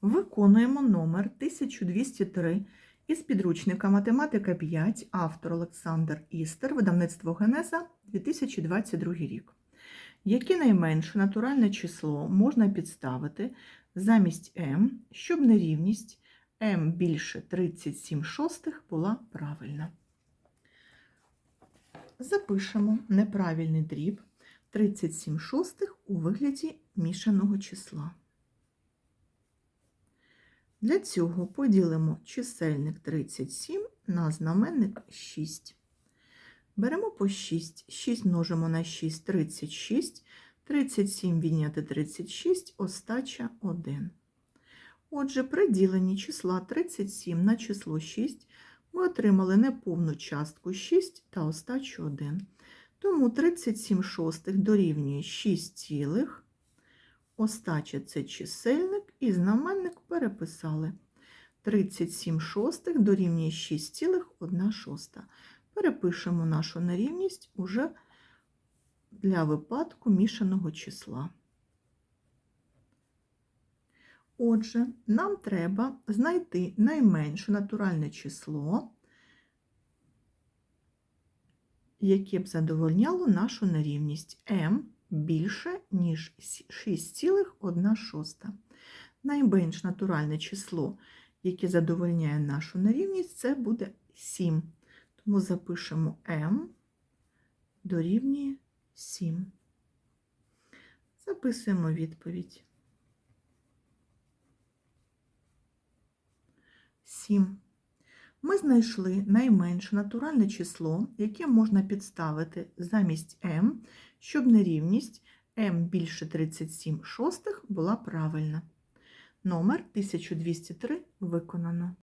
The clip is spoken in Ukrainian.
Виконуємо номер 1203 із підручника Математика 5, автор Олександр Істер, видавництво Генеза, 2022 рік. Яке найменше натуральне число можна підставити замість m, щоб нерівність m більше 37 шостих була правильна. Запишемо неправильний дріб 37 шостих у вигляді мішаного числа. Для цього поділимо чисельник 37 на знаменник 6. Беремо по 6. 6 множимо на 6 36. 37 відняти 36, остача 1. Отже, при діленні числа 37 на число 6 ми отримали неповну частку 6 та остачу 1. Тому 37 шостих дорівнює 6 цілих. Остача це чисельник і знаменник переписали. 37 шостих дорівнює 6,1 шоста. Перепишемо нашу нерівність уже для випадку мішаного числа. Отже, нам треба знайти найменше натуральне число, яке б задовольняло нашу нерівність m більше, ніж 6,1 шоста. Найменш натуральне число, яке задовольняє нашу нерівність, це буде 7. Тому запишемо m дорівнює 7. Записуємо відповідь. 7. Ми знайшли найменше натуральне число, яке можна підставити замість m, щоб нерівність m більше 37 шостих була правильна. Номер 1203 виконано.